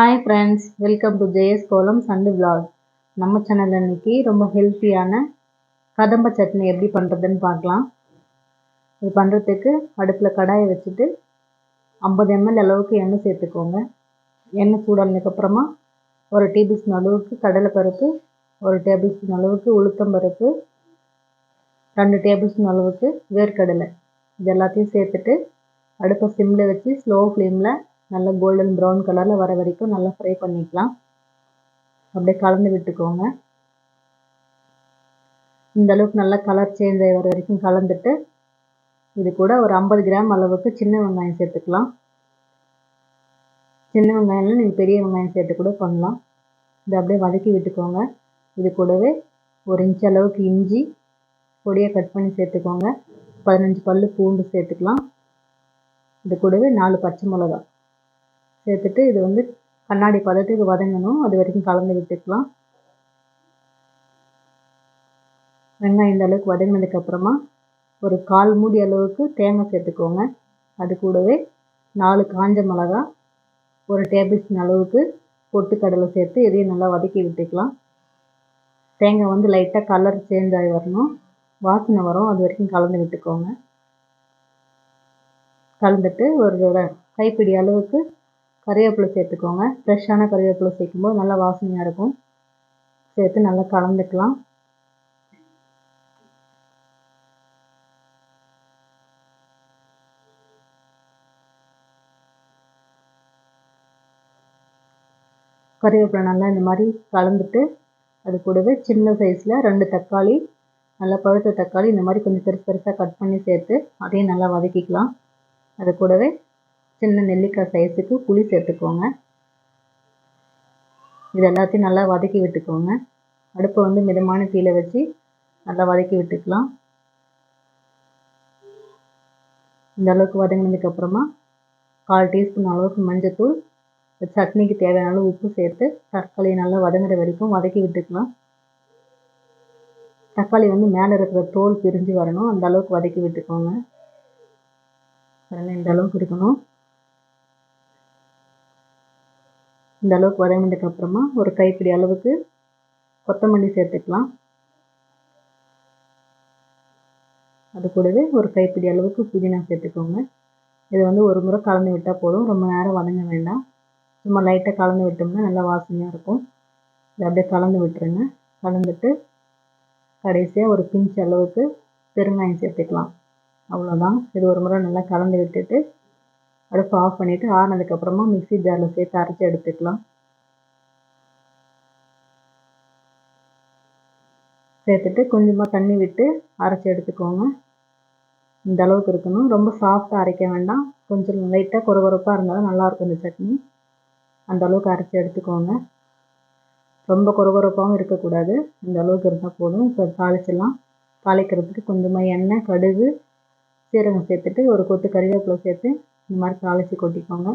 Hi friends welcome to JS Kolam சண்டு vlog நம்ம சேனலில் இன்றைக்கி ரொம்ப ஹெல்த்தியான கதம்ப சட்னி எப்படி பண்ணுறதுன்னு பார்க்கலாம். இது பண்ணுறதுக்கு அடுப்பில் கடாயை வச்சுட்டு ஐம்பது எம்எல் அளவுக்கு எண்ணெய் சேர்த்துக்கோங்க. எண்ணெய் சூடானதுக்கப்புறமா ஒரு டேபிள் ஸ்பூன் அளவுக்கு கடலைப்பருப்பு ஒரு டேபிள் ஸ்பூன் அளவுக்கு உளுத்தம்பருப்பு ரெண்டு டேபிள் ஸ்பூன் அளவுக்கு வேர்க்கடலை. இது எல்லாத்தையும் சேர்த்துட்டு அடுப்பை சிம்மில் வச்சு ஸ்லோ ஃப்ளேமில் நல்லா கோல்டன் ப்ரௌன் கலரில் வர வரைக்கும் நல்லா ஃப்ரை பண்ணிக்கலாம். அப்படியே கலந்து விட்டுக்கோங்க. இந்த அளவுக்கு நல்லா கலர் சேஞ்ச் ஆகி வர வரைக்கும் கலந்துட்டு இது கூட ஒரு ஐம்பது கிராம் அளவுக்கு சின்ன வெங்காயம் சேர்த்துக்கலாம். சின்ன வெங்காயம்ல நீங்கள் பெரிய வெங்காயம் சேர்த்து கூட பண்ணலாம். இதை அப்படியே வதக்கி விட்டுக்கோங்க. இது கூடவே ஒரு இன்ச் அளவுக்கு இஞ்சி பொடியாக கட் பண்ணி சேர்த்துக்கோங்க. பதினஞ்சு பல் பூண்டு சேர்த்துக்கலாம். இது கூடவே நாலு பச்சை மிளகா சேர்த்துட்டு இது வந்து கண்ணாடி பதத்துக்கு வதங்கணும். அது வரைக்கும் கலந்து விட்டுக்கலாம். வெங்காயம் இந்த அளவுக்கு வதங்கினதுக்கப்புறமா ஒரு கால் மூடி அளவுக்கு தேங்காய் சேர்த்துக்கோங்க. அது கூடவே நாலு காஞ்ச மிளகா ஒரு டேபிள் ஸ்பூன் அளவுக்கு பொட்டுக்கடலை சேர்த்து இதையும் நல்லா வதக்கி விட்டுக்கலாம். தேங்காய் வந்து லைட்டாக கலர் சேஞ்ச் ஆகி வரணும். வாசனை வரும். அது வரைக்கும் கலந்து விட்டுக்கோங்க. கலந்துட்டு ஒரு கைப்பிடி அளவுக்கு கறிவேப்பிலை சேர்த்துக்கோங்க. ஃப்ரெஷ்ஷான கறிவேப்பிலை சேர்க்கும்போது நல்லா வாசனையாக இருக்கும். சேர்த்து நல்லா கலந்துக்கலாம். கறிவேப்பிலை நல்லா இந்த மாதிரி கலந்துட்டு அது கூடவே சின்ன சைஸில் ரெண்டு தக்காளி நல்லா பழுத்த தக்காளி இந்த மாதிரி கொஞ்சம் பெருசு பெருசாக கட் பண்ணி சேர்த்து அதையும் நல்லா வதக்கிக்கலாம். அது கூடவே சின்ன நெல்லிக்காய் சைஸுக்கு புளி சேர்த்துக்கோங்க. இது எல்லாத்தையும் நல்லா வதக்கி விட்டுக்கோங்க. அடுப்பை வந்து மிதமான தீயில வச்சு நல்லா வதக்கி விட்டுக்கலாம். இந்த அளவுக்கு வதங்கினதுக்கப்புறமா கால் டீஸ்பூன் அளவுக்கு மஞ்சத்தூள் சட்னிக்கு தேவையான அளவு உப்பு சேர்த்து தக்காளி நல்லா வதங்குற வரைக்கும் வதக்கி விட்டுக்கலாம். தக்காளி வந்து மேலே இருக்கிற தோல் பிரிஞ்சு வரணும். அந்த அளவுக்கு வதக்கி விட்டுக்கோங்க. அதனால் இந்த அளவுக்கு இருக்கணும். இந்த அளவுக்கு வதங்கினதுக்கு அப்புறமா ஒரு கைப்பிடி அளவுக்கு கொத்தமல்லி சேர்த்துக்கலாம். அது கூடவே ஒரு கைப்பிடி அளவுக்கு புதினா சேர்த்துக்கோங்க. இது வந்து ஒரு முறை கலந்து விட்டால் போதும். ரொம்ப நேரம் வதங்க வேண்டாம். சும்மா லைட்டாக கலந்து விட்டோம்னா நல்லா வாசனையாக இருக்கும். இதை அப்படியே கலந்து விட்டுருங்க. கலந்துட்டு கடைசியாக ஒரு பிஞ்ச் அளவுக்கு பெருங்காயம் சேர்த்துக்கலாம். அவ்வளோதான் இது ஒரு முறை நல்லா கலந்து விட்டுட்டு அடுப்பு ஆஃப் பண்ணிவிட்டு ஆறினதுக்கப்புறமா மிக்ஸி ஜாரில் சேர்த்து அரைச்சி எடுத்துக்கலாம். சேர்த்துட்டு கொஞ்சமாக தண்ணி விட்டு அரைச்சி எடுத்துக்கோங்க. இந்த அளவுக்கு இருக்கணும். ரொம்ப சாஃப்டாக அரைக்க வேண்டாம். கொஞ்சம் லைட்டாக கொரகொரப்பாக இருந்தாலும் நல்லாயிருக்கும் இந்த சட்னி. அந்த அளவுக்கு அரைச்சி எடுத்துக்கோங்க. ரொம்ப குறகுறப்பாகவும் இருக்கக்கூடாது. இந்த அளவுக்கு இருந்தால் போதும். இப்போ தாளிச்சிடலாம். தாளிக்கிறதுக்கு கொஞ்சமாக எண்ணெய் கடுகு சீரகம் சேர்த்துட்டு ஒரு கொத்து கறிவேப்பிலை சேர்த்து இந்த மாதிரி தாளித்து கொட்டிக்கோங்க.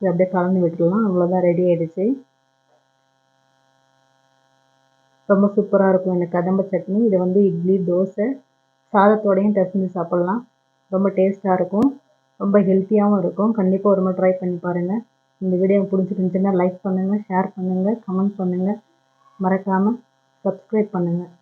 இது அப்படியே கலந்து விட்டுடலாம். அவ்வளோதான் ரெடி ஆகிடுச்சு ரொம்ப சூப்பராக இருக்கும். இந்த கதம்ப சட்னி. இதை வந்து இட்லி தோசை. சாதத்தோடையும் டசஞ்சு சாப்பிட்லாம். ரொம்ப டேஸ்ட்டாக இருக்கும். ரொம்ப ஹெல்த்தியாகவும் இருக்கும். கண்டிப்பாக ஒரு முறை ட்ரை பண்ணி பாருங்கள் இந்த வீடியோ பிடிச்சிருந்துச்சுன்னா லைக் பண்ணுங்கள் ஷேர் பண்ணுங்கள் கமெண்ட் பண்ணுங்கள் மறக்காமல் சப்ஸ்கிரைப் பண்ணுங்கள்